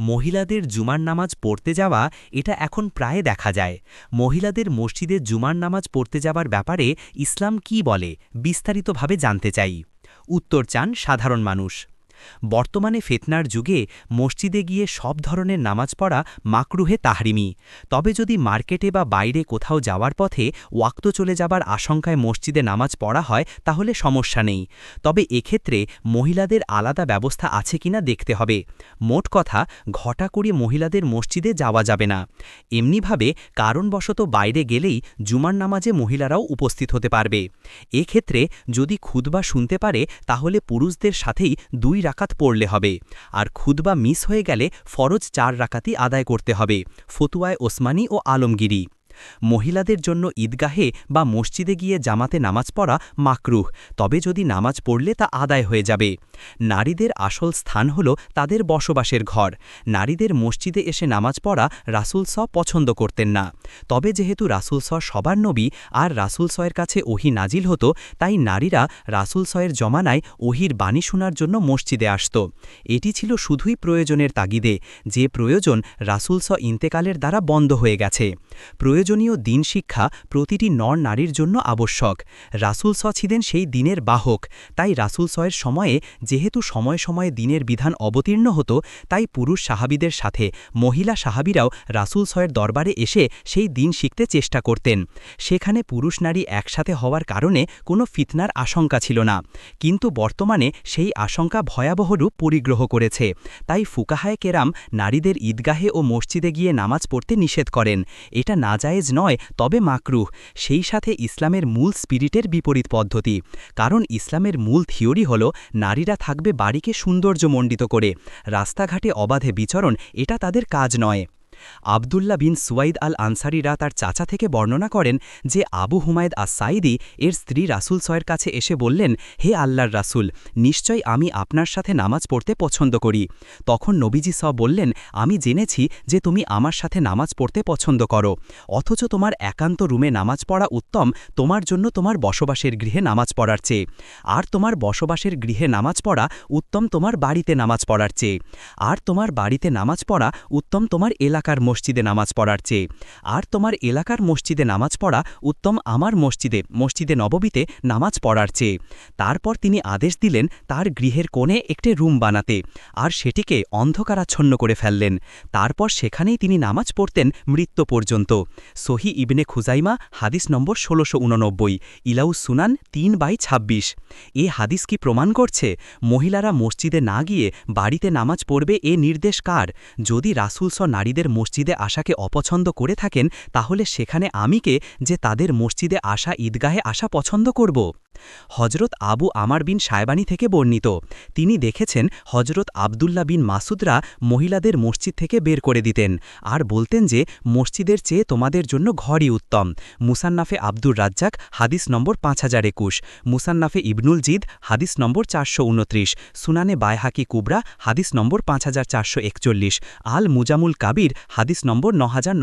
মহিলাদের জুমার নামাজ পড়তে যাওয়া, এটা এখন প্রায় দেখা যায়। মহিলাদের মসজিদে জুমার নামাজ পড়তে যাবার ব্যাপারে ইসলাম কি বলে, বিস্তারিতভাবে জানতে চাই। উত্তর চান সাধারণ মানুষ। বর্তমানে ফেতনার যুগে মসজিদে গিয়ে সব ধরনের নামাজ পড়া মাকরুহে তাহরিমি। তবে যদি মার্কেটে বা বাইরে কোথাও যাওয়ার পথে ওয়াক্ত চলে যাবার আশঙ্কায় মসজিদে নামাজ পড়া হয়, তাহলে সমস্যা নেই। তবে এক্ষেত্রে মহিলাদের আলাদা ব্যবস্থা আছে কিনা দেখতে হবে। মোট কথা, ঘটা করে মহিলাদের মসজিদে যাওয়া যাবে না। এমনিভাবে কারণবশত বাইরে গেলেই জুমার নামাজে মহিলারাও উপস্থিত হতে পারবে। এক্ষেত্রে যদি খুদবা শুনতে পারে, তাহলে পুরুষদের সাথেই দুই রাকাত পড়লে হবে। আর খুদবা মিস হয়ে গেলে ফরজ চার রাকাতই আদায় করতে হবে। ফতুয়ায় ওসমানী ও আলমগিরি। মহিলাদের জন্য ঈদগাহে বা মসজিদে গিয়ে জামাতে নামাজ পড়া মাকরুহ, তবে যদি নামাজ পড়লে তা আদায় হয়ে যাবে। নারীদের আসল স্থান হল তাদের বসবাসের ঘর। নারীদের মসজিদে এসে নামাজ পড়া রাসুল স পছন্দ করতেন না। তবে যেহেতু রাসুল স সবার নবী আর রাসুল সয়ের কাছে ওহি নাজিল হতো, তাই নারীরা রাসুল সয়ের জমানায় ওহির বাণী শোনার জন্য মসজিদে আসত। এটি ছিল শুধুই প্রয়োজনের তাগিদে। যে প্রয়োজন রাসুল স ইন্তেকালের দ্বারা বন্ধ হয়ে গেছে। প্রয়োজনীয় দিন শিক্ষা প্রতিটি নর নারীর জন্য আবশ্যক। রাসুল স ছিলেন সেই দিনের বাহক। তাই রাসুল সয়ের সময়ে যেহেতু সময় সময়ে দিনের বিধান অবতীর্ণ হতো, তাই পুরুষ সাহাবিদের সাথে মহিলা সাহাবিরাও রাসুল সয়ের দরবারে এসে সেই দিন শিখতে চেষ্টা করতেন। সেখানে পুরুষ নারী একসাথে হওয়ার কারণে কোনো ফিতনার আশঙ্কা ছিল না। কিন্তু বর্তমানে সেই আশঙ্কা ভয়াবহ রূপ পরিগ্রহ করেছে। তাই ফুকাহায় কেরাম নারীদের ঈদগাহে ও মসজিদে গিয়ে নামাজ পড়তে নিষেধ করেন। এটা নাজায়েজ নয়, তবে মাকরুহ। সেই সাথে ইসলামের মূল স্পিরিটের বিপরীত পদ্ধতি। কারণ ইসলামের মূল থিওরি হল, নারীরা থাকবে বাড়িকে সৌন্দর্যমণ্ডিত করে। রাস্তাঘাটে অবাধে বিচরণ, এটা তাদের কাজ নয়। আবদুল্লা বিন সুয়াইদ আল আনসারিরা তার চাচা থেকে বর্ণনা করেন যে আবু হুমায়দ আস সাইদি এর স্ত্রী রাসুল সয়ের কাছে এসে বললেন, হে আল্লাহর রাসুল নিশ্চয় আমি আপনার সাথে নামাজ পড়তে পছন্দ করি। তখন নবীজি স বললেন, আমি জেনেছি যে তুমি আমার সাথে নামাজ পড়তে পছন্দ করো। অথচ তোমার একান্ত রুমে নামাজ পড়া উত্তম, তোমার জন্য তোমার বসবাসের গৃহে নামাজ পড়ার চেয়ে। আর তোমার বসবাসের গৃহে নামাজ পড়া উত্তম তোমার বাড়িতে নামাজ পড়ার চেয়ে। আর তোমার বাড়িতে নামাজ পড়া উত্তম তোমার এলাকা এলাকার মসজিদে নামাজ পড়ার চেয়ে। আর তোমার এলাকার মসজিদে নামাজ পড়া উত্তম আমার মসজিদে মসজিদে নববীতে নামাজ পড়ার চেয়ে। তারপর তিনি আদেশ দিলেন তার গৃহের কোণে একটি রুম বানাতে, আর সেটিকে অন্ধকারাচ্ছন্ন করে ফেললেন। তারপর সেখানেই তিনি নামাজ পড়তেন মৃত্যু পর্যন্ত। সহি ইবনে খুজাইমা, হাদিস নম্বর ষোলোশো উননব্বই ইলাউ সুনান তিন বাই ২৬ এ হাদিস কি প্রমাণ করছে? মহিলারা মসজিদে না গিয়ে বাড়িতে নামাজ পড়বে এ নির্দেশ কার? যদি রাসুলস নারীদের মসজিদে আসাকে অপছন্দ করে থাকেন, তাহলে সেখানে আমিকে যে তাদের মসজিদে আসা ঈদগাহে আসা পছন্দ করব? হজরত আবু আমার বিন সায়বানী থেকে বর্ণিত। তিনি দেখেছেন হজরত আবদুল্লা বিন মাসুদরা মহিলাদের মসজিদ থেকে বের করে দিতেন, আর বলতেন যে, মসজিদের চেয়ে তোমাদের জন্য ঘরই উত্তম। মুসান্নাফে আব্দুর রাজ্জাক, হাদিস নম্বর পাঁচ হাজার একুশ। মুসান্নাফে ইবনুল জিদ, হাদিস নম্বর চারশো উনত্রিশ। সুনানে বায়হাকি কুবরা, হাদিস নম্বর পাঁচ হাজার চারশো একচল্লিশ। আল মুজামুল কাবির হাদিস নম্বর ন হাজার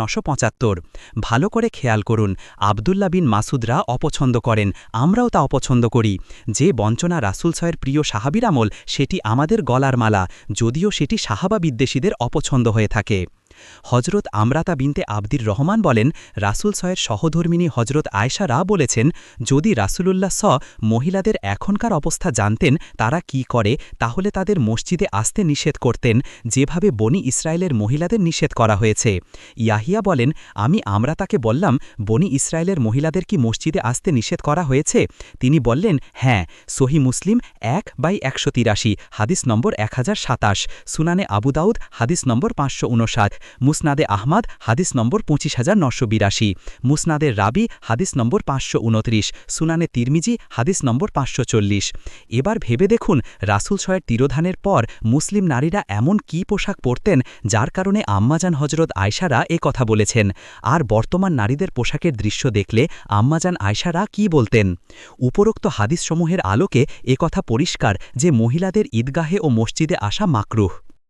ভালো করে খেয়াল করুন আবদুল্লা বিন মাসুদরা অপছন্দ করেন, আমরাও তা অপছন্দ করি। যে বঞ্চনা রাসুল সয়ের প্রিয় সাহাবির আমল, সেটি আমাদের গলার মালা, যদিও সেটি সাহাবা বিদ্বেষীদের অপছন্দ হয়ে থাকে। হজরত আমরাতা বিনতে আবদির রহমান বলেন, রাসুল সয়ের সহধর্মিনী হজরত আয়সা রা বলেছেন, যদি রাসুলুল্লাহ স মহিলাদের এখনকার অবস্থা জানতেন, তারা কি করে, তাহলে তাদের মসজিদে আসতে নিষেধ করতেন, যেভাবে বনি ইসরায়েলের মহিলাদের নিষেধ করা হয়েছে। ইয়াহিয়া বলেন, আমি আমরা তাকে বললাম, বনি ইসরায়েলের মহিলাদের কি মসজিদে আসতে নিষেধ করা হয়েছে? তিনি বললেন হ্যাঁ সহি মুসলিম এক বাই একশো তিরাশি, হাদিস নম্বর এক হাজার সাতাশ, সুনানে আবুদাউদ হাদিস নম্বর পাঁচশো উনষাট মুসনাদে আহমাদ, হাদিস নম্বর পঁচিশ হাজার নশো বিরাশি। মুসনাদের রাবি, হাদিস নম্বর পাঁচশো উনত্রিশ। সুনানে তিরমিজি, হাদিস নম্বর পাঁচশো চল্লিশ। এবার ভেবে দেখুন, রাসুল ছয়ের তিরোধানের পর মুসলিম নারীরা এমন কি পোশাক পরতেন, যার কারণে আম্মাজান হজরত আয়সারা এ কথা বলেছেন। আর বর্তমান নারীদের পোশাকের দৃশ্য দেখলে আম্মাজান আয়সারা কি বলতেন? উপরোক্ত হাদিসসমূহের আলোকে কথা পরিষ্কার যে মহিলাদের ঈদগাহে ও মসজিদে আসা মাকরুহ।